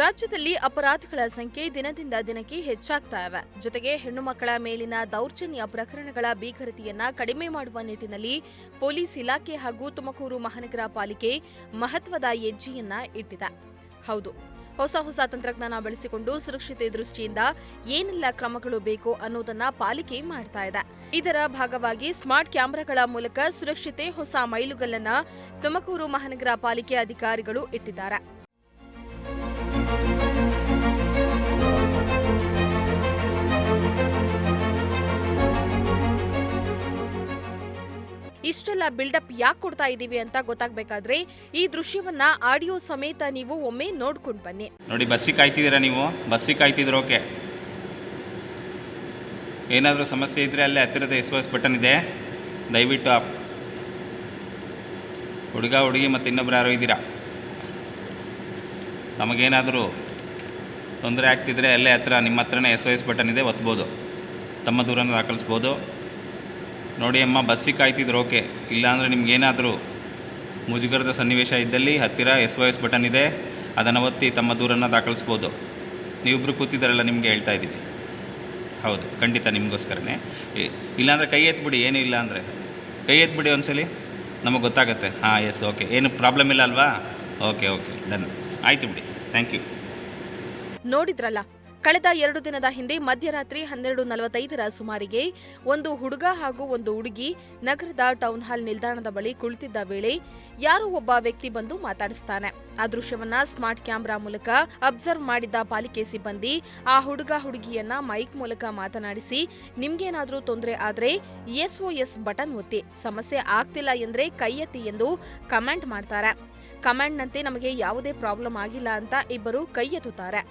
ರಾಜ್ಯದಲ್ಲಿ ಅಪರಾಧಗಳ ಸಂಖ್ಯೆ ದಿನದಿಂದ ದಿನಕ್ಕೆ ಹೆಚ್ಚಾಗ್ತಾ ಇವೆ. ಜೊತೆಗೆ ಹೆಣ್ಣು ಮಕ್ಕಳ ಮೇಲಿನ ದೌರ್ಜನ್ಯ ಪ್ರಕರಣಗಳ ಭೀಕರತೆಯನ್ನ ಕಡಿಮೆ ಮಾಡುವ ನಿಟ್ಟಿನಲ್ಲಿ ಪೊಲೀಸ್ ಇಲಾಖೆ ಹಾಗೂ ತುಮಕೂರು ಮಹಾನಗರ ಪಾಲಿಕೆ ಮಹತ್ವದ ಹೆಜ್ಜೆಯನ್ನ ಇಟ್ಟಿದೆ. ಹೌದು, ಹೊಸ ಹೊಸ ತಂತ್ರಜ್ಞಾನ ಬಳಸಿಕೊಂಡು ಸುರಕ್ಷತೆ ದೃಷ್ಟಿಯಿಂದ ಏನೆಲ್ಲ ಕ್ರಮಗಳು ಬೇಕು ಅನ್ನೋದನ್ನ ಪಾಲಿಕೆ ಮಾಡ್ತಾ ಇದೆ. ಇದರ ಭಾಗವಾಗಿ ಸ್ಮಾರ್ಟ್ ಕ್ಯಾಮೆರಾಗಳ ಮೂಲಕ ಸುರಕ್ಷತೆ, ಹೊಸ ಮೈಲುಗಲ್ಲನ್ನ ತುಮಕೂರು ಮಹಾನಗರ ಪಾಲಿಕೆ ಅಧಿಕಾರಿಗಳು ಇಟ್ಟಿದ್ದಾರೆ. ಇಷ್ಟೆಲ್ಲ ಬಿಲ್ಡಪ್ ಯಾಕೆ ಕೊಡ್ತಾ ಇದ್ದೀವಿ ಅಂತ ಗೊತ್ತಾಗಬೇಕಾದ್ರೆ ಈ ದೃಶ್ಯವನ್ನ ಆಡಿಯೋ ಸಮೇತ ನೀವು ಒಮ್ಮೆ ನೋಡ್ಕೊಂಡು ಬನ್ನಿ. ನೋಡಿ ಬಸ್ಸಿಗೆ ಕಾಯ್ತಿದ್ದೀರಾ ನೀವು? ಬಸ್ಸಿಗೆ ಕಾಯ್ತಿದ್ರು ಓಕೆ ಏನಾದರೂ ಸಮಸ್ಯೆ ಇದ್ದರೆ ಅಲ್ಲೇ ಹತ್ತಿರದ ಎಸ್ ಎಸ್ ಬಟನ್ ಇದೆ. ದಯವಿಟ್ಟು ಆಪ್ ಹುಡುಗ, ಹುಡುಗಿ ಮತ್ತು ಇನ್ನೊಬ್ರು ಯಾರೋ ಇದ್ದೀರಾ? ತಮಗೇನಾದರೂ ತೊಂದರೆ ಆಗ್ತಿದ್ರೆ ಅಲ್ಲೇ ಹತ್ರ ನಿಮ್ಮ ಹತ್ರನೇ ಎಸ್ ಎಸ್ ಬಟನ್ ಇದೆ, ಒತ್ಬೋದು. ತಮ್ಮ ದೂರನ್ನು ದಾಖಲಿಸ್ಬೋದು. ನೋಡಿ ಅಮ್ಮ, ಬಸ್ಸಿಗೆ ಕಾಯ್ತಿದ್ರು, ಓಕೆ. ಇಲ್ಲಾಂದರೆ ನಿಮ್ಗೇನಾದರೂ ಮುಜುಗರದ ಸನ್ನಿವೇಶ ಇದ್ದಲ್ಲಿ ಹತ್ತಿರ ಎಸ್ ವೈ ಎಸ್ ಬಟನ್ ಇದೆ, ಅದನ್ನು ಒತ್ತಿ ತಮ್ಮ ದೂರನ್ನು ದಾಖಲಿಸ್ಬೋದು. ನೀವಿಬ್ಬರು ಕೂತಿದ್ದಾರಲ್ಲ, ನಿಮಗೆ ಹೇಳ್ತಾ ಇದ್ದೀವಿ. ಹೌದು, ಖಂಡಿತ ನಿಮಗೋಸ್ಕರನೇ. ಇಲ್ಲಾಂದರೆ ಕೈ ಎತ್ಬಿಡಿ, ಏನೂ ಇಲ್ಲ ಅಂದರೆ. ಕೈ ಎತ್ಬಿಡಿ ಒಂದ್ಸಲಿ. ನಮಗೆ ಗೊತ್ತಾಗುತ್ತೆ. ಹಾಂ, ಎಸ್, ಓಕೆ. ಏನು ಪ್ರಾಬ್ಲಮ್ ಇಲ್ಲ ಅಲ್ವಾ? Okay okay. ಡನ್. ಆಯ್ತು ಬಿಡಿ. Thank you. ನೋಡಿದ್ರಲ್ಲ ಕಳೆದ ಎರಡು ದಿನದ ಹಿಂದೆ ಮಧ್ಯರಾತ್ರಿ ಹನ್ನೆರಡು ನಲವತ್ತೈದರ ಸುಮಾರಿಗೆ ಒಂದು ಹುಡುಗ ಹಾಗೂ ಒಂದು ಹುಡುಗಿ ನಗರದ ಟೌನ್ ಹಾಲ್ ನಿಲ್ದಾಣದ ಬಳಿ ಕುಳಿತಿದ್ದ ವೇಳೆ ಯಾರೋ ಒಬ್ಬ ವ್ಯಕ್ತಿ ಬಂದು ಮಾತಾಡಿಸ್ತಾನೆ. ಆ ದೃಶ್ಯವನ್ನ ಸ್ಮಾರ್ಟ್ ಕ್ಯಾಮೆರಾ ಮೂಲಕ ಅಬ್ಸರ್ವ್ ಮಾಡಿದ್ದ ಪಾಲಿಕೆ ಸಿಬ್ಬಂದಿ ಆ ಹುಡುಗ ಹುಡುಗಿಯನ್ನ ಮೈಕ್ ಮೂಲಕ ಮಾತನಾಡಿಸಿ, ನಿಮ್ಗೇನಾದ್ರೂ ತೊಂದರೆ ಆದ್ರೆ ಎಸ್ ಬಟನ್ ಒತ್ತಿ. ಸಮಸ್ಯೆ ಆಗ್ತಿಲ್ಲ ಎಂದ್ರೆ ಕೈ ಎತ್ತಿ ಎಂದು ಕಮೆಂಟ್ ಮಾಡ್ತಾರೆ. ಕಮೆಂಟ್ನಂತೆ ನಮಗೆ ಯಾವುದೇ ಪ್ರಾಬ್ಲಮ್ ಆಗಿಲ್ಲ ಅಂತ ಇಬ್ಬರು ಕೈ ಎತ್ತುತ್ತಾರೆ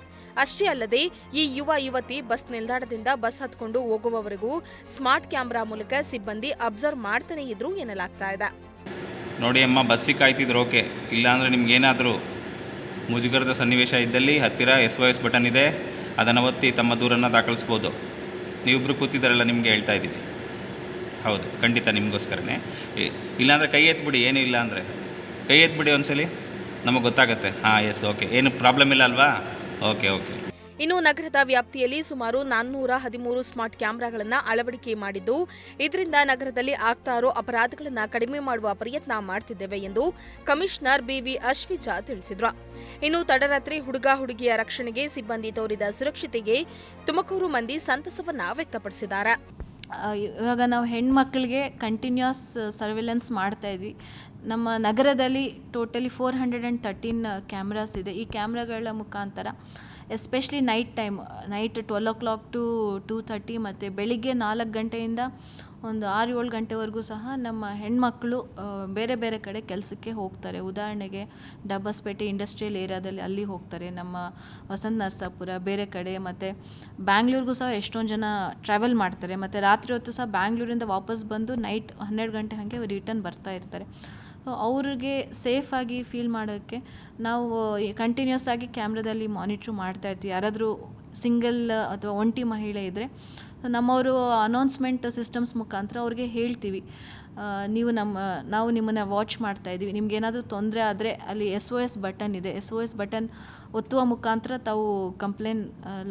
ಅಷ್ಟೇ ಅಲ್ಲದೆ ಈ ಯುವ ಯುವತಿ ಬಸ್ ನಿಲ್ದಾಣದಿಂದ ಬಸ್ ಹತ್ಕೊಂಡು ಹೋಗುವವರೆಗೂ ಸ್ಮಾರ್ಟ್ ಕ್ಯಾಮೆರಾ ಮೂಲಕ ಸಿಬ್ಬಂದಿ ಅಬ್ಸರ್ವ್ ಮಾಡ್ತಾನೆ ಇದ್ರು ಎನ್ನಲಾಗ್ತಾ ಇದೆ. ನೋಡಿ ಅಮ್ಮ ಬಸ್ಸಿಗೆ ಕಾಯ್ತಿದ್ರು ಓಕೆ. ಇಲ್ಲಾಂದರೆ ನಿಮ್ಗೇನಾದರೂ ಮುಜುಗರದ ಸನ್ನಿವೇಶ ಇದ್ದಲ್ಲಿ ಹತ್ತಿರ ಎಸ್ ಒ ಎಸ್ ಬಟನ್ ಇದೆ, ಅದನ್ನು ಒತ್ತಿ ತಮ್ಮ ದೂರನ್ನು ದಾಖಲಿಸ್ಬೋದು. ನೀವಿಬ್ಬರು ಕೂತಿದ್ದಾರಲ್ಲ, ನಿಮಗೆ ಹೇಳ್ತಾ ಇದ್ದೀವಿ ಹೌದು, ಖಂಡಿತ ನಿಮಗೋಸ್ಕರನೇ. ಇಲ್ಲಾಂದರೆ ಕೈ ಎತ್ಬಿಡಿ, ಏನೂ ಇಲ್ಲ ಅಂದರೆ ಕೈ ಎತ್ಬಿಡಿ ಒಂದ್ಸಲಿ, ನಮಗೆ ಗೊತ್ತಾಗುತ್ತೆ. ಹಾಂ, ಎಸ್, ಓಕೆ. ಏನು ಪ್ರಾಬ್ಲಮ್ ಇಲ್ಲ ಅಲ್ವಾ? Okay okay. ಇನ್ನು ನಗರದ ವ್ಯಾಪ್ತಿಯಲ್ಲಿ ಸುಮಾರು ನಾನ್ನೂರ ಹದಿಮೂರು ಸ್ಮಾರ್ಟ್ ಕ್ಯಾಮೆರಾಗಳನ್ನು ಅಳವಡಿಕೆ ಮಾಡಿದ್ದು ಇದರಿಂದ ನಗರದಲ್ಲಿ ಆಗ್ತಾ ಇರೋ ಅಪರಾಧಗಳನ್ನು ಕಡಿಮೆ ಮಾಡುವ ಪ್ರಯತ್ನ ಮಾಡ್ತಿದ್ದೇವೆ ಎಂದು ಕಮಿಷನರ್ ಬಿವಿ ಅಶ್ವಿಜಾ ತಿಳಿಸಿದ್ರು. ಇನ್ನು ತಡರಾತ್ರಿ ಹುಡುಗ ಹುಡುಗಿಯ ರಕ್ಷಣೆಗೆ ಸಿಬ್ಬಂದಿ ತೋರಿದ ಸುರಕ್ಷತೆಗೆ ತುಮಕೂರು ಮಂದಿ ಸಂತಸವನ್ನ ವ್ಯಕ್ತಪಡಿಸಿದ್ದಾರೆ. ಇವಾಗ ನಾವು ಹೆಣ್ಮಕ್ಳಿಗೆ ಕಂಟಿನ್ಯೂಸ್ ಸರ್ವೆಲೆನ್ಸ್ ಮಾಡ್ತಾ ಇದ್ವಿ. ನಮ್ಮ ನಗರದಲ್ಲಿ totally four hundred and thirteen cameras ಇದೆ. ಈ ಕ್ಯಾಮ್ರಾಗಳ ಮುಖಾಂತರ, especially night time, night twelve o'clock to two thirty ಮತ್ತು ಬೆಳಿಗ್ಗೆ ನಾಲ್ಕು ಗಂಟೆಯಿಂದ ಒಂದು ಆರು ಏಳು ಗಂಟೆವರೆಗೂ ಸಹ ನಮ್ಮ ಹೆಣ್ಮಕ್ಳು ಬೇರೆ ಬೇರೆ ಕಡೆ ಕೆಲಸಕ್ಕೆ ಹೋಗ್ತಾರೆ. ಉದಾಹರಣೆಗೆ ಡಬ್ಬಸ್ಪೇಟೆ ಇಂಡಸ್ಟ್ರಿಯಲ್ ಏರಿಯಾದಲ್ಲಿ ಅಲ್ಲಿ ಹೋಗ್ತಾರೆ. ನಮ್ಮ ವಸಂತ ನರಸಾಪುರ, ಬೇರೆ ಕಡೆ ಮತ್ತು ಬ್ಯಾಂಗ್ಳೂರಿಗೂ ಸಹ ಎಷ್ಟೊಂದು ಜನ ಟ್ರಾವೆಲ್ ಮಾಡ್ತಾರೆ. ಮತ್ತು ರಾತ್ರಿ ಹೊತ್ತು ಸಹ ಬ್ಯಾಂಗ್ಳೂರಿಂದ ವಾಪಸ್ ಬಂದು ನೈಟ್ ಹನ್ನೆರಡು ಗಂಟೆ ಹಾಗೆ ರಿಟರ್ನ್ ಬರ್ತಾ ಇರ್ತಾರೆ. ಅವ್ರಿಗೆ ಸೇಫಾಗಿ ಫೀಲ್ ಮಾಡೋಕ್ಕೆ ನಾವು ಕಂಟಿನ್ಯೂಸ್ ಆಗಿ ಕ್ಯಾಮ್ರಾದಲ್ಲಿ ಮಾನಿಟ್ರ್ ಮಾಡ್ತಾ ಇರ್ತೀವಿ. ಯಾರಾದರೂ ಸಿಂಗಲ್ ಅಥವಾ ಒಂಟಿ ಮಹಿಳೆ ಇದ್ದರೆ ನಮ್ಮವರು ಅನೌನ್ಸ್ಮೆಂಟ್ ಸಿಸ್ಟಮ್ಸ್ ಮುಖಾಂತರ ಅವ್ರಿಗೆ ಹೇಳ್ತೀವಿ. ನೀವು ನಮ್ಮ, ನಾವು ನಿಮ್ಮನ್ನು ವಾಚ್ ಮಾಡ್ತಾ ಇದ್ದೀವಿ. ನಿಮ್ಗೆ ಏನಾದರೂ ತೊಂದರೆ ಆದರೆ ಅಲ್ಲಿ ಎಸ್ ಒ ಎಸ್ ಬಟನ್ ಇದೆ. ಎಸ್ ಒ ಎಸ್ ಬಟನ್ ಒತ್ತುವ ಮುಖಾಂತರ ತಾವು ಕಂಪ್ಲೇನ್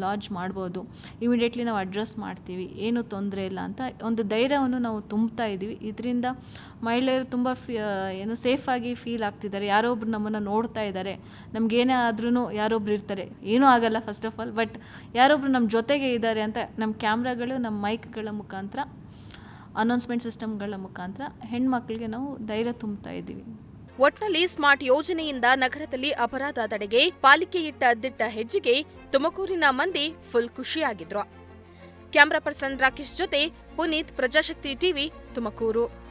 ಲಾಡ್ಜ್ ಮಾಡ್ಬೋದು. ಇಮಿಡಿಯೇಟ್ಲಿ ನಾವು ಅಡ್ರೆಸ್ ಮಾಡ್ತೀವಿ. ಏನು ತೊಂದರೆ ಇಲ್ಲ ಅಂತ ಒಂದು ಧೈರ್ಯವನ್ನು ನಾವು ತುಂಬ್ತಾ ಇದ್ದೀವಿ. ಇದರಿಂದ ಮಹಿಳೆಯರು ತುಂಬ ಫೀ ಏನು ಸೇಫಾಗಿ ಫೀಲ್ ಆಗ್ತಿದ್ದಾರೆ. ಯಾರೋ ಒಬ್ರು ನಮ್ಮನ್ನು ನೋಡ್ತಾ ಇದ್ದಾರೆ. ನಮಗೇನೇ ಆದ್ರೂ ಯಾರೊಬ್ರು ಇರ್ತಾರೆ. ಏನೂ ಆಗಲ್ಲ ಫಸ್ಟ್ ಆಫ್ ಆಲ್ ಬಟ್ ಯಾರೊಬ್ರು ನಮ್ಮ ಜೊತೆಗೆ ಇದ್ದಾರೆ ಅಂತ ನಮ್ಮ ಕ್ಯಾಮ್ರಾಗಳು ನಮ್ಮ ಮೈಕ್ಗಳ ಮುಖಾಂತರ ಅನೌನ್ಸ್ಮೆಂಟ್ ಸಿಸ್ಟಮ್ಗಳ ಮುಖಾಂತರ ಹೆಣ್ಮಕ್ಳಿಗೆ ನಾವು ಧೈರ್ಯ ತುಂಬ್ತಾ ಇದ್ದೀವಿ. ಒಟ್ನಲ್ಲಿ ಸ್ಮಾರ್ಟ್ ಯೋಜನೆಯಿಂದ ನಗರದಲ್ಲಿ ಅಪರಾಧ ತಡೆಗೆ ಪಾಲಿಕೆ ಇಟ್ಟ ದಿಟ್ಟ ಹೆಜ್ಜೆಗೆ ತುಮಕೂರಿನ ಮಂದಿ ಫುಲ್ ಖುಷಿಯಾಗಿದ್ರು. ಕ್ಯಾಮ್ರಾ ಪರ್ಸನ್ ರಾಕೇಶ್ ಜೊತೆ ಪುನೀತ್, ಪ್ರಜಾಶಕ್ತಿ ಟಿವಿ ತುಮಕೂರು.